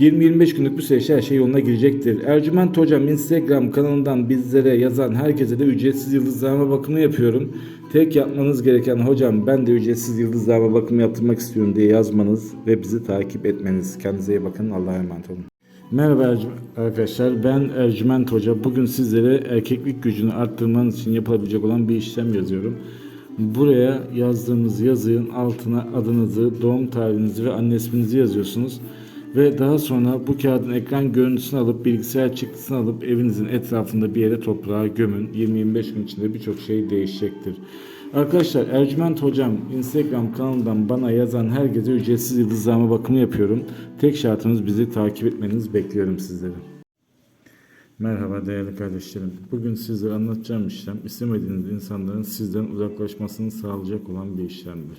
20-25 günlük bir süreçte her şey yoluna girecektir. Ercüment Hocam Instagram kanalından bizlere yazan herkese de ücretsiz yıldızlama bakımı yapıyorum. Tek yapmanız gereken hocam ben de ücretsiz yıldızlama bakımı yaptırmak istiyorum diye yazmanız ve bizi takip etmeniz. Kendinize iyi bakın. Allah'a emanet olun. Merhaba arkadaşlar ben Ercüment Hoca. Bugün sizlere erkeklik gücünü arttırmanız için yapılabilecek olan bir işlem yazıyorum. Buraya yazdığımız yazının altına adınızı, doğum tarihinizi ve anne isminizi yazıyorsunuz. Ve daha sonra bu kağıdın ekran görüntüsünü alıp bilgisayar çıktısını alıp evinizin etrafında bir yere toprağa gömün. 20-25 gün içinde birçok şey değişecektir. Arkadaşlar Ercüment Hocam Instagram kanalından bana yazan herkese ücretsiz yıldızlama bakımı yapıyorum. Tek şartımız bizi takip etmeniz bekliyorum sizleri. Merhaba değerli kardeşlerim. Bugün sizlere anlatacağım işlem istemediğiniz insanların sizden uzaklaşmasını sağlayacak olan bir işlemdir.